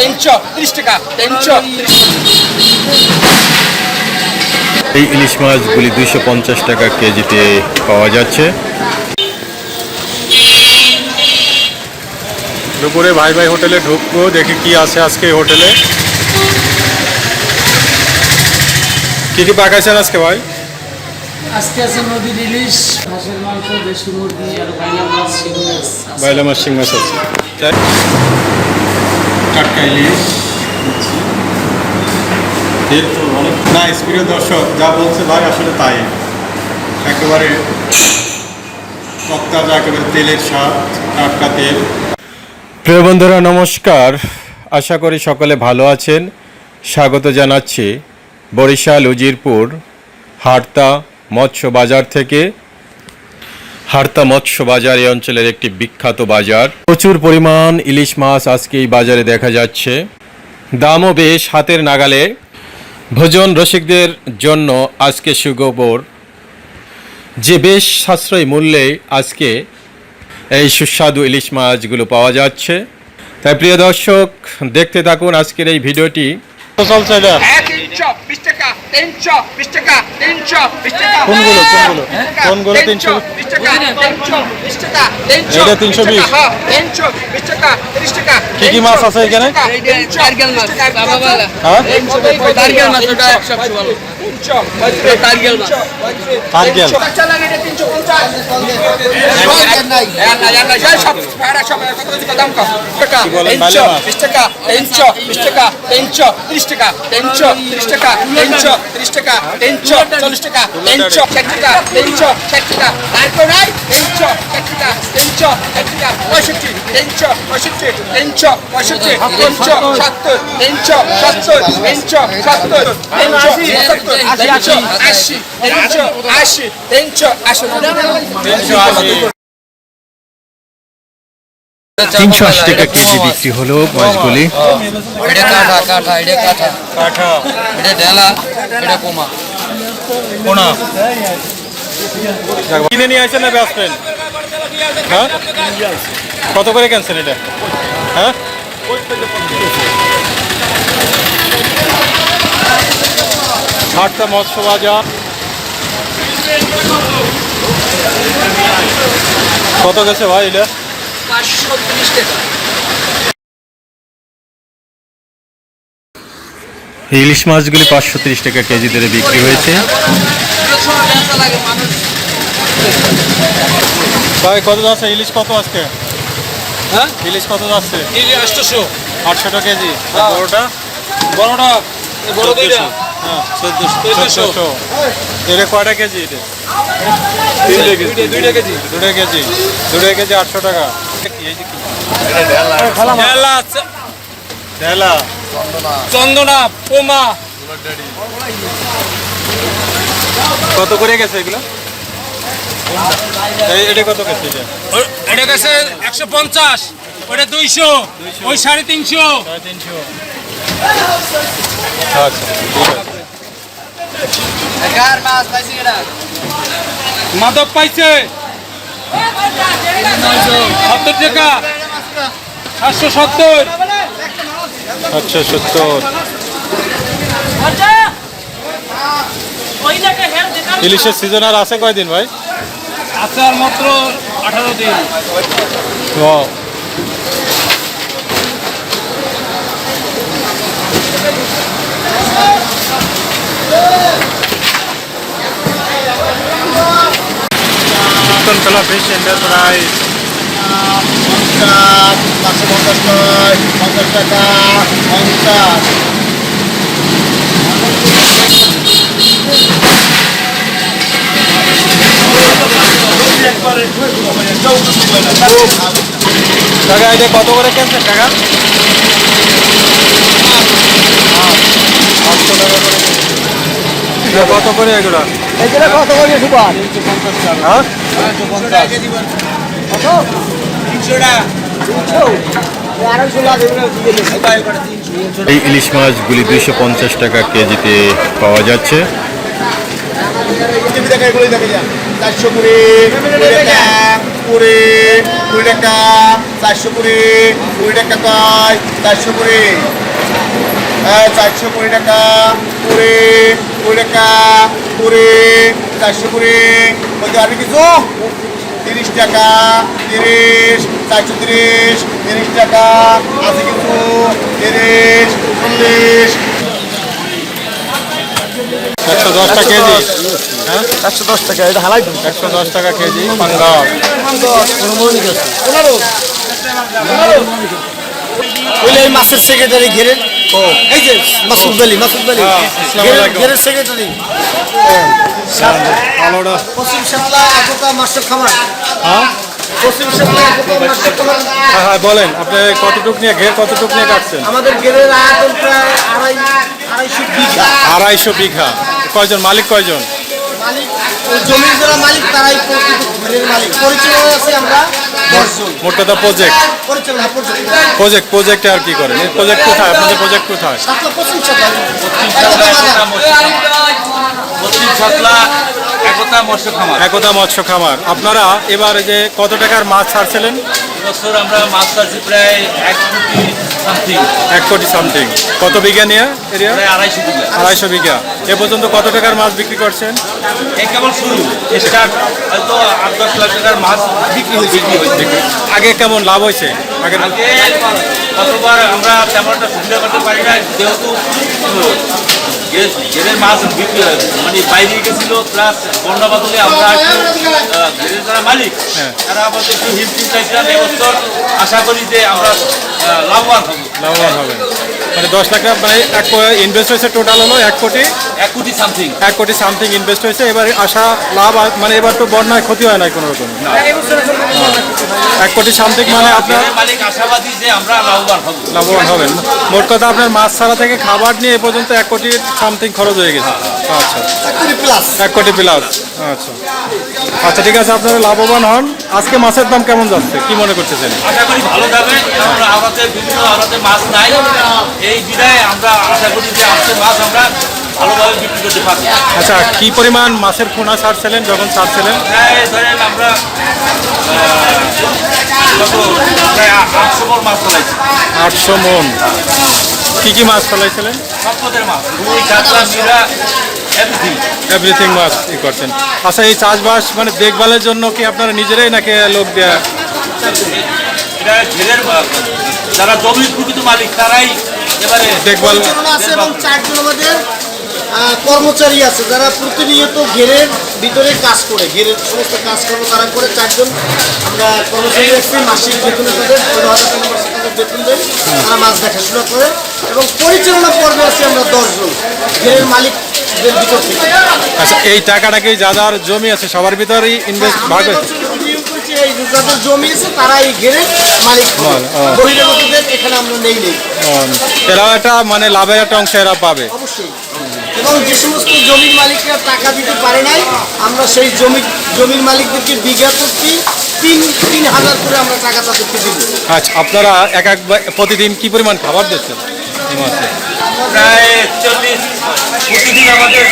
তিনশো তিরিশ টাকা তিনশো এই ইলিশ মাছগুলি দুইশো পঞ্চাশ টাকা কেজিতে পাওয়া যাচ্ছে দুপুরে ভাই ভাই হোটেলে ঢুকবো দেখি কি আছে আজকে এই হোটেলে কি কি পাকাইছেন আজকে ভাই আজকে আছে নদীর ইলিশ হাঁসের মাংস দেশি মুরগি আর বাইলা মাছ শিং মাছ আছে। বাইলা মাছ শিং মাছ আছে তাই? টাটকা দর্শক, যা বলছে ভাই, আসলে তাই। একেবারে একেবারে তেলের স্বাদ, টাটকা তেল। প্রিয় বন্ধুরা, নমস্কার। আশা করি সকলে ভালো আছেন। স্বাগত জানাচ্ছি বরিশাল, উজিরপুর হারতা মৎস্য বাজার থেকে। হারতা মৎস্য বাজার এই অঞ্চলের একটি বিখ্যাত বাজার। প্রচুর পরিমাণ ইলিশ মাছ আজকে এই বাজারে দেখা যাচ্ছে। দামও বেশ হাতের নাগালে। ভোজন রসিকদের জন্য আজকে সুখবর যে বেশ সাশ্রয়ী মূল্যে আজকে এই সুস্বাদু ইলিশ মাছগুলো পাওয়া যাচ্ছে। তাই প্রিয় দর্শক দেখতে থাকুন আজকের এই ভিডিওটি। চলছে বিশ টাকা তিনশো বিশ টাকা তিনশো বিশ টাকা কোনগুলো, কোনগুলো? কোনগুলো তিনশো? বিশ টাকা তিনশো বিশ টাকা তিনশো এটা তিনশো বিশ? হ্যাঁ, তিনশো বিশ টাকা তিরিশ টাকা কি কি মাছ আছে এখানে? টার্গেল মাছ বাবা বলা হ্যাঁ টার্গেল মাছ ওটা একশো তিনশো টার্গেল মাছ টার্গেল। বাচ্চা লাগে এটা তিনশো পঞ্চাশ সব ভাড়া সব কত কত দাম কম টাকা তিনশো বিশ টাকা তিনশো বিশ টাকা তিনশো ত্রিশ টাকা তিনশো ত্রিশ টাকা তিনশো, ত্রিশ টাকা, তিনশো, চল্লিশ টাকা, তিনশো, ষাট টাকা, তিনশো, ষাট টাকা। তারপর নাই, তিনশো, ষাট টাকা, তিনশো, ষাট টাকা, পঁয়ষট্টি, তিনশো পঁয়ষট্টি তিনশো পঁয়ষট্টি, তিনশো, সত্তর তিনশো সত্তর তিনশো সত্তর তিনশো সত্তর, তিনশো, আশি তিনশো আশি তিনশো, আশি। তিনশো আশি টাকা কেজি বিক্রি হলো মাছগুলি কোনা। কিনে নিয়ে আসেন না বেচবেন হ্যাঁ? কত করে ক্যান্সেল এটা? হ্যাঁ? মৎস্য বাজার। কত গেছে ভাই এটা? পাঁচশো ত্রিশ টাকা। ইলিশ মাছগুলি পাঁচশো তিরিশ টাকা কেজি দরে বিক্রি হয়েছে। ভাই কত যাচ্ছে? ইলিশ কত আজকে? হ্যাঁ? ইলিশ কত যাচ্ছে? আটশোশো আটশো। টাকা কেজি। হ্যাঁ। বড়টা? বড়টা? বড় দুইটা। চোদ্দোশো। এটা কয়টা কেজি এটা? দুইটা দুইটা কেজি। দুটো কেজি। দুটো কেজি আটশো টাকা। এই যে ঢেলা চন্দনা। পোমা। কত করে গেছে এগুলো? এই এটা কত গেছে এটা? গেছে একশো পঞ্চাশ। ওটা দুইশো। ওই সাড়ে তিনশো। সাড়ে তিনশো। আচ্ছা মাদক পাইছে। সত্তর টাকা সাতশো সত্তর। আচ্ছা সত্তর। ইলিশের সিজন আর আছে কয়দিন ভাই? আছে আর মাত্র আঠারো দিন। কলা ফিশ এন্টারপ্রাইজ পাঁচশো পঞ্চাশ নয় পঞ্চাশ টাকা পঞ্চাশ টাকা এটা কত করে কিনছেন টাকা করে। কত করে এগুলো? এটা কত করে সুপার? হ্যাঁ? আড়াইশো লাগে এই ইলিশ মাছগুলি দুইশো পঞ্চাশ টাকা কেজিতে পাওয়া যাচ্ছে। চারশো কুড়ি কুড়ি টাকা কুড়ি কুড়ি টাকা চারশো কুড়ি কুড়ি টাকা কয় চারশো কুড়ি। চারশো কুড়ি টাকা কুড়ি কুড়ি টাকা কুড়ি চারশো কুড়ি। বলতে পারবি কিছু? তিরিশ টাকা তিরিশ চারশো তিরিশ তিরিশ টাকা। আছে কিছু? তিরিশ চল্লিশ। একশো দশ টাকা কেজি। হ্যাঁ? একশো দশ টাকা এটা হালাই তো একশো দশ টাকা কেজি ওই এই মাসের সেক্রেটারি ঘেরের এই যে মাসুদ আলী মাসুদ আলী সেক্রেটারি পশ্চিম একতা মাস্টার খামার হ্যাঁ হ্যাঁ হ্যাঁ বলেন আপনি কতটুক নিয়ে ঘের কতটুক নিয়ে কাটছেন? আমাদের ঘেরের আয়তন প্রায় আড়াইশো বিঘা। আড়াইশো বিঘা। কয়জন? মালিক কয়জন? মালিক জমির যারা মালিক তারাই প্রকৃত মালিক। পরিচালনা আছে আমরা মোট কথা প্রজেক্ট প্রজেক্ট প্রজেক্টে আর কি করেন? প্রজেক্ট কোথায়? আপনাদের প্রজেক্ট কোথায়? শাপলা একতা বাজার। পশ্চিম একতা মৎস্য খামার। একতা মৎস্য খামার। আপনারা এবার যে কত টাকার মাছ ছাড়ছিলেন? এবছর আমরা মাছ চাষি প্রায় এক কোটি সামথিং এক কোটি সামথিং কত বিঘা নিয়ে এরিয়া আড়াইশো বিঘা। আড়াইশো বিঘা। এ পর্যন্ত কত টাকার মাছ বিক্রি করছেন? এই কেবল শুরু। স্টার্ট হয়তো আট দশ লাখ টাকার মাছ বিক্রি হয়েছে। বিক্রি হয়েছে। আগে কেমন লাভ হয়েছে? আগে গতবার আমরা তেমন একটা সুবিধা করতে পারি না যেহেতু গেরের মাছ বিক্রি হয়। মানে বাইরে গেছিল প্লাস বন্যা বাদলে আমরা একটু যারা মালিক হ্যাঁ। তারা আমাদের একটু হিমটিম চাইছিলাম এবছর আশা করি যে আমরা লাভবান হব। লাভবান হবে মানে দশ টাকা মানে এক ইনভেস্ট হয়েছে টোটাল হলো এক কোটি। এক কোটি সামথিং এক কোটি সামথিং ইনভেস্ট হয়েছে এবার আশা লাভ আর- মানে এবার তো বন্যায় ক্ষতি হয় নাই কোনো রকম। এক কোটি সামথিং মানে আপনার মালিক আশাবাদী যে আমরা লাভবান হব। লাভবান হবেন। মোট কথা আপনার মাছ ছাড়া থেকে খাবার নিয়ে এ পর্যন্ত এক কোটি সামথিং খরচ হয়ে গেছে। আচ্ছা। এক কোটি প্লাস এক কোটি প্লাস আচ্ছা। আচ্ছা ঠিক আছে আপনারা লাভবান হন। আজকে মাছের দাম কেমন যাচ্ছে? কি মনে করতেছেন? আশা করি ভালো যাবে। আমাদের বিভিন্ন মাছ নাই। এই বিদায় আমরা আশা করি যে আজকে মাছ আমরা ভালোভাবে বিক্রি করতে পারব। আচ্ছা কি পরিমাণ মাছের পোনা ছাড়ছিলেন যখন ছাড়ছিলেন ধরেন আমরা আ- আটশো বল মাছ ফলাইছি। আটশো মন। কি কি মাছ ফেলাইছিলেন? সব মাছ রুই কাতলা মিরা এভরিথিং মাছ ই করছেন। আচ্ছা এই চাষবাস মানে দেখভালের জন্য কি আপনারা নিজেরাই নাকি লোক দেয়া? এটা ঘেরের যারা জমির প্রকৃত মালিক তারাই এবারে দেখভাল আছে এবং চারজন আমাদের আহ, কর্মচারী আছে যারা প্রতিনিয়ত ঘেরের ভিতরে কাজ করে ঘেরের সমস্ত কাজকর্ম তারা করে চারজন আমরা কর্মচারী রাখছি মাসিক বেতনে তাদের হাজার টাকা মাসিক তাদের বেতন দেয় তারা মাছ দেখাশোনা করে এবং পরিচালনা পর্বে আছি আমরা দশজন ঘেরের থেকে। আচ্ছা এই টাকাটা কি যাদের জমি আছে সবার ভিতরেই ইনভেস্ট ভাগ যাদের জমি আছে তারা এই ঘেরের মালিক মাল, বহিরাগতদের এখানে আমরা নেই নেই। এরাও একটা মানে লাভের একটা অংশ এরা পাবে। অবশ্যই। এবং যে সমস্ত জমির মালিকরা টাকা দিতে পারে নাই আমরা সেই জমি জমির মালিকদেরকে বিঘা প্রতি তিন তিন হাজার করে আমরা টাকা তাদেরকে দিব আচ্ছা আপনারা এক এক প্রতিদিন কি পরিমাণ খাবার দিচ্ছেন প্রায় চল্লিশ প্রতিদিন আমাদের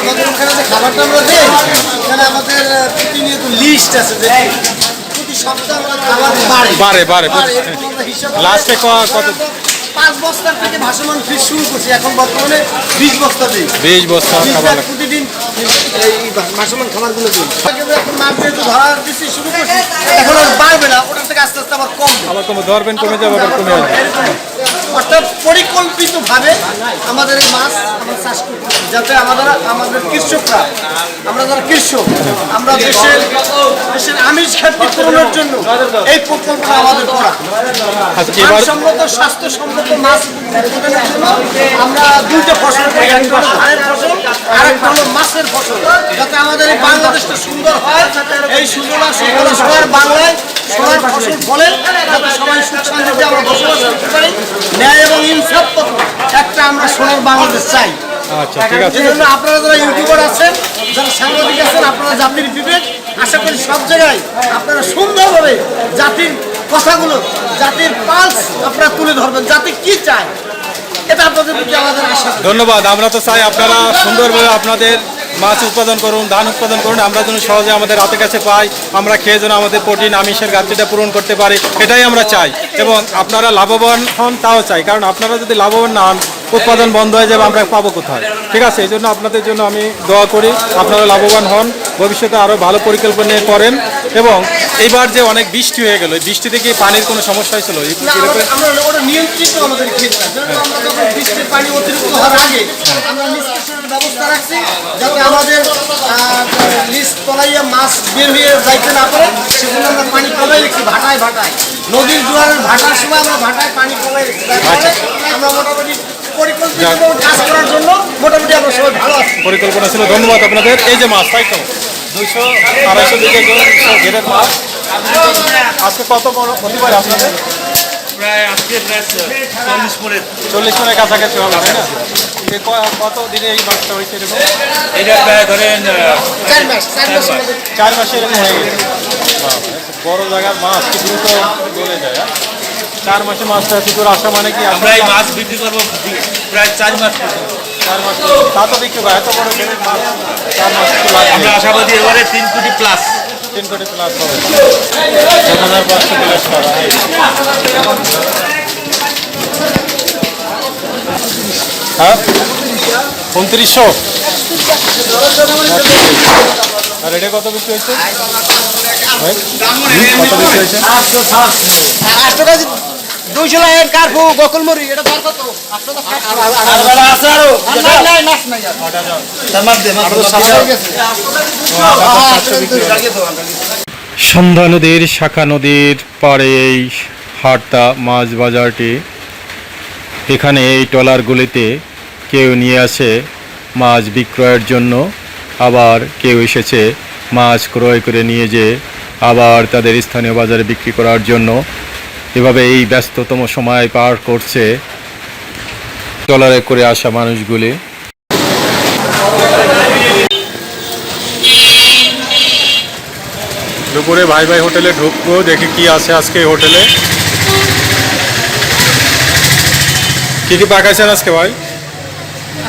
আমাদের ওখানে যে খাবারটা আমরা দেই এখানে আমাদের প্রতিনিয়ত লিস্ট আছে যে প্রতি সপ্তাহে আমাদের খাবার বাড়ে বাড়ে, বাড়ে। এরকম আমরা হিসাব করে লাস্টে ক- কত পাঁচ বস্তার থেকে ভাসমান ফিস শুরু করছি এখন বর্তমানে বিশ বস্তা দিই। বিশ বস্তা খাবার। প্রতিদিন এই ভাসমান খাবারগুলো দিই। এখন মাছ যেহেতু ধরা দিচ্ছি শুরু করছি এখন আর বাড়বে না ওটার থেকে আস্তে আস্তে আবার কম আবার কমে ধরবেন কমে যাবে আবার কমে যাবে। অর্থাৎ পরিকল্পিতভাবে আমাদের এই মাছ আমরা চাষ করতেছি যাতে আমাদের আমাদের কৃষকরা আমরা যারা কৃষক আমরা দেশের দেশের আমিষ খাদ্য পূরণের জন্য এই প্রকল্পটা আমাদের করা। আচ্ছা মানসম্মত স্বাস্থ্যসম্মত মাছ আমরা দুইটা ফসল করি একটা হলো ধানের ফসল আর একটা হলো মাছের ফসল। যাতে আমাদের এই বাংলাদেশটা সুন্দর হয়। এই সুন্দর সুন্দর সবার বাংলায় সবার ফসল ফলে যাতে সবাই সুখ শান্তিতে আমরা বসবাস করতে পারি। ন্যায় এবং ইনসাফ একটা আমরা সোনার বাংলাদেশ চাই। আচ্ছা ঠিক আছে। এই আপনারা যারা ইউটিউবার আছেন যারা সাংবাদিক আছেন আপনারা জাতির বিবেক আশা করি সব জায়গায় আপনারা সুন্দরভাবে জাতির কথাগুলো জাতির পালস আপনারা তুলে ধরবেন। জাতি কি চায় এটা আপনাদের প্রতি আমাদের আশা। ধন্যবাদ। আমরা তো চাই আপনারা সুন্দরভাবে আপনাদের মাছ উৎপাদন করুন ধান উৎপাদন করুন আমরা যেন সহজে আমাদের হাতের কাছে পাই আমরা খেয়ে যেন আমাদের প্রোটিন আমিষের ঘাটতিটা পূরণ করতে পারি এটাই আমরা চাই। এবং আপনারা লাভবান হন তাও চাই কারণ আপনারা যদি লাভবান না হন উৎপাদন বন্ধ হয়ে যাবে আমরা পাবো কোথায়? ঠিক আছে এই জন্য আপনাদের জন্য আমি দোয়া করি আপনারা লাভবান হন ভবিষ্যতে আরও ভালো পরিকল্পনা করেন। এবং এইবার যে অনেক বৃষ্টি হয়ে গেল বৃষ্টি থেকে পানির কোনো সমস্যা হয়েছিল? নিয়ন্ত্রিত আমাদের বৃষ্টির পানি অতিরিক্ত হওয়ার আগে আমরা ব্যবস্থা রাখছি যাতে আমাদের লিস্ট তলাইয়া মাছ বের হয়ে যাইতে না পারে সেগুলো আমরা পানি কমাই রেখেছি ভাটায় ভাটায়। নদীর জোয়ারের ভাটার সময় আমরা ভাটায় পানি কমাই রেখেছি। আমরা মোটামুটি পরিকল্পিত কাজ করার জন্য মোটামুটি আমরা সবাই ভালো আছি। পরিকল্পনা ছিল ধন্যবাদ আপনাদের। এই যে মাছ তাই তো? দুইশো আড়াইশো দিকে ঘেরের মাছ। আজকে কত বড় হতে পারে আপনাদের প্রায় আজকে প্রায় চল্লিশ পরে চল্লিশ কাছাকাছি হবে তাই না? কত দিনে এই মাছটা হয়েছে এরকম? এটা প্রায় ধরেন চার মাস এরকম হয়ে গেছে। বড় জায়গার মাছ কি দ্রুত গলে যায় হ্যাঁ? চার মাসে মাছটা করে আসা মানে কি? আমরা এই মাছ বিক্রি করব প্রায় চার মাস চার মাস তা তো বিক্রি করে এত বড় মাছ চার মাস আমরা আশাবাদী এবারে তিন কোটি প্লাস তিন কোটি প্লাস হবে। এক হাজার পাঁচশো প্লাস করা হয়। হ্যাঁ? উনত্রিশশো? আর এটা কত বিক্রি হয়েছে? ভাই? কত বিক্রি হয়েছে? দুইশো লাইন এটা দর কত? নাই সন্ধ্যা নদীর শাখা নদীর পাড়ে এই হাটটা মাছ বাজারটি। এখানে এই ট্রলারগুলিতে কেউ নিয়ে আসে মাছ বিক্রয়ের জন্য। আবার কেউ এসেছে মাছ ক্রয় করে নিয়ে যে আবার তাদের স্থানীয় বাজারে বিক্রি করার জন্য। এভাবে এই ব্যস্ততম সময় পার করছে ট্রলারে করে আসা মানুষগুলি। দুপুরে ভাই ভাই হোটেলে ঢুকবো, দেখি কি আছে আজকে হোটেলে। কি কি পাকাইছেন আজকে ভাই?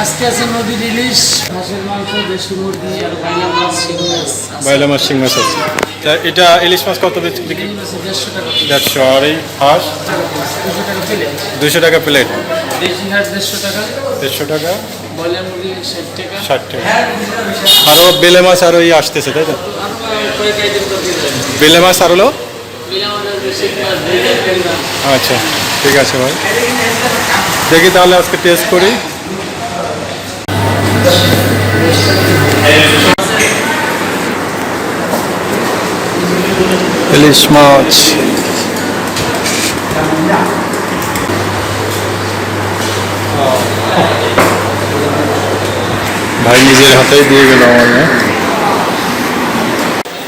আজকে আছে ইলিশ হাঁসের মাংস দেশি মুরগি আর বাইলা মাছ শিং মাছ আছে। বাইলা মাছ শিং মাছ আছে। তা এটা ইলিশ মাছ কত বিক্রি? দেড়শো টাকা দেড়শো। আর এই হাঁস? দুশো টাকা প্লেট দুশো টাকা প্লেট দেশি হাঁস দেড়শো টাকা। দেড়শো টাকা। মুরগি ষাট টাকা। ষাট টাকা। আরও বেলে মাছ আরও এই আসতেছে তাই করতে বেলে মাছ আর হলো আচ্ছা ঠিক আছে ভাই। দেখি তাহলে আজকে টেস্ট করি। ইলিশ মাছ ভাই নিজের হাতেই দিয়ে গেল আমাকে।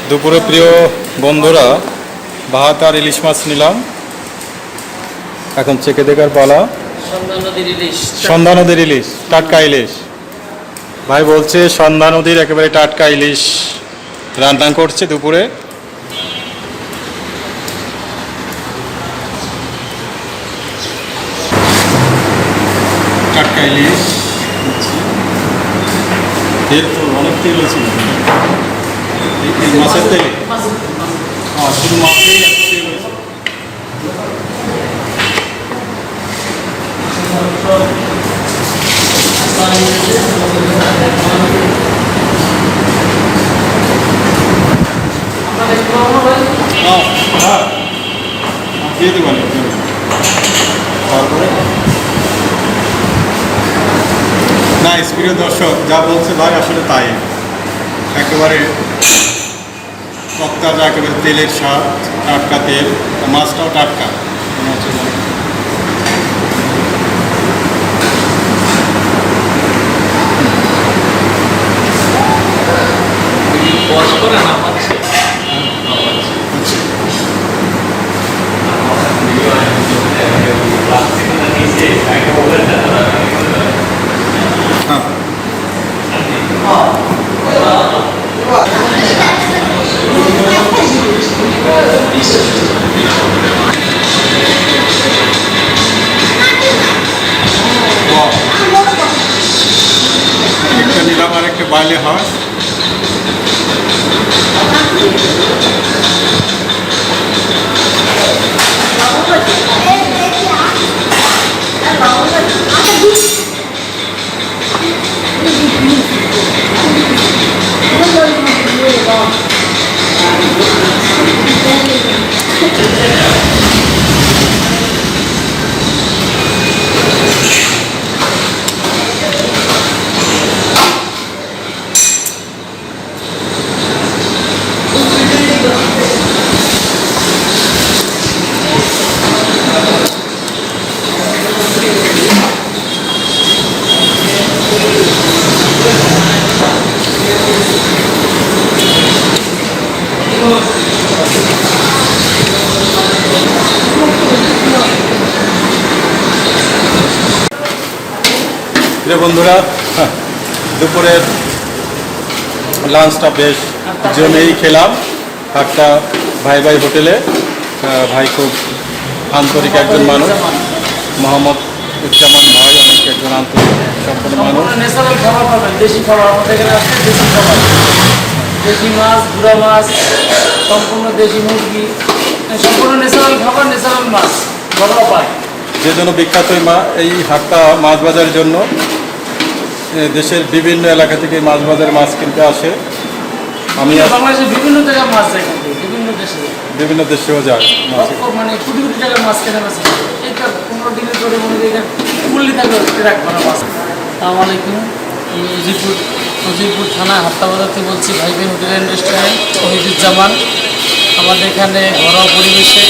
দুপুরে প্রিয় বন্ধুরা ভাত আর ইলিশ মাছ নিলাম। এখন চেকে দেখার পালা। সন্ধ্যা নদীর ইলিশ। সন্ধ্যা নদীর ইলিশ টাটকা ইলিশ। ভাই বলছে সন্ধ্যা নদীর একেবারে টাটকা ইলিশ। রান্না করছে দুপুরে। টাটকা ইলিশ। তেল তো অনেক তেল আছে মাছের তেল? হ্যাঁ শুধু মাছেই এত তেল হয়েছে হ্যাঁ হ্যাঁ দিয়ে দেবেন তারপরে? না স্প্রিয় দর্শক যা বলছে ভাই, আসলে তাই। একেবারে তত্তাজা একেবারে তেলের স্বাদ, টাটকা তেল মাছটাও টাটকা। House. প্রিয় বন্ধুরা দুপুরের লাঞ্চটা বেশ জমেই খেলাম। একটা ভাই ভাই হোটেলে ভাই খুব আন্তরিক একজন মানুষ মোহাম্মদ উজ্জামান ভাই অনেক একজন আন্তরিক সম্পন্ন মানুষ। ন্যাচারাল খাবার পাবেন দেশি খাবার আমাদের এখানে আছে দেশি খাবার। দেশি মাছ গুঁড়া মাছ সম্পূর্ণ দেশি মুরগি সম্পূর্ণ ন্যাচারাল খাবার ন্যাচারাল মাছ ঘরোয়া পায়। যে জন্য বিখ্যাত এই এই হাটটা মাছ বাজারের জন্য। দেশের বিভিন্ন এলাকা থেকে মাছ বাজারে মাছ কিনতে আসে। আমি বাংলাদেশের বিভিন্ন জায়গায় মাছ যায় বিভিন্ন দেশে। বিভিন্ন দেশেও যায় মানে কোটি কোটি টাকার মাছ কেনা বেছে এইটা পনেরো দিনের পরে মনে করি এটা ফুললি থাকবে রাখব না মাছ। আসসালামু আলাইকুম। উজিরপুর উজিরপুর থানা হাত্তাবাজার থেকে বলছি ভাইবেন হোটেল অ্যান্ড রেস্টুরেন্ট শহীদুজ্জামান আমাদের এখানে ঘরোয়া পরিবেশে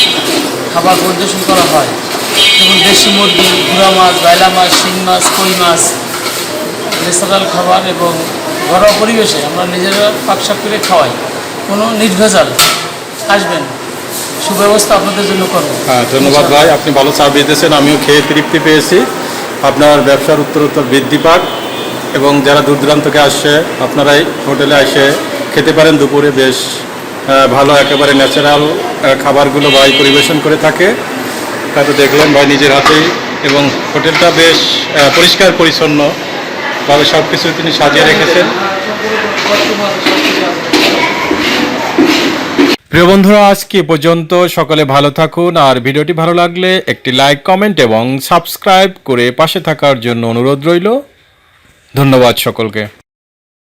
খাবার পরিবেশন করা হয়। যেমন দেশি মুরগি গুঁড়া মাছ বাইলা মাছ শিং মাছ কই মাছ ন্যাচারাল খাবার এবং ঘরোয়া পরিবেশে আমরা নিজেরা পাকশাক করে খাওয়াই। কোনো নির্ভেজাল আসবেন সুব্যবস্থা আপনাদের জন্য করব। হ্যাঁ ধন্যবাদ ভাই আপনি ভালো সার্ভিস দিয়েছেন আমিও খেয়ে তৃপ্তি পেয়েছি। আপনার ব্যবসার উত্তরোত্তর বৃদ্ধি পাক এবং যারা দূর দূরান্ত থেকে আসছে আপনারা এই হোটেলে এসে খেতে পারেন দুপুরে বেশ ভালো একেবারে ন্যাচারাল খাবারগুলো ভাই পরিবেশন করে থাকে। হয়তো দেখলেন ভাই নিজের হাতেই এবং হোটেলটা বেশ পরিষ্কার পরিচ্ছন্ন। ভাবে সব কিছু তিনি সাজিয়ে রেখেছেন। প্রিয় বন্ধুরা আজকে পর্যন্ত? সকলে ভালো থাকুন। আর ভিডিওটি ভালো লাগলে একটি লাইক, কমেন্ট এবং সাবস্ক্রাইব করে পাশে থাকার জন্য অনুরোধ রইল। ধন্যবাদ সকলকে।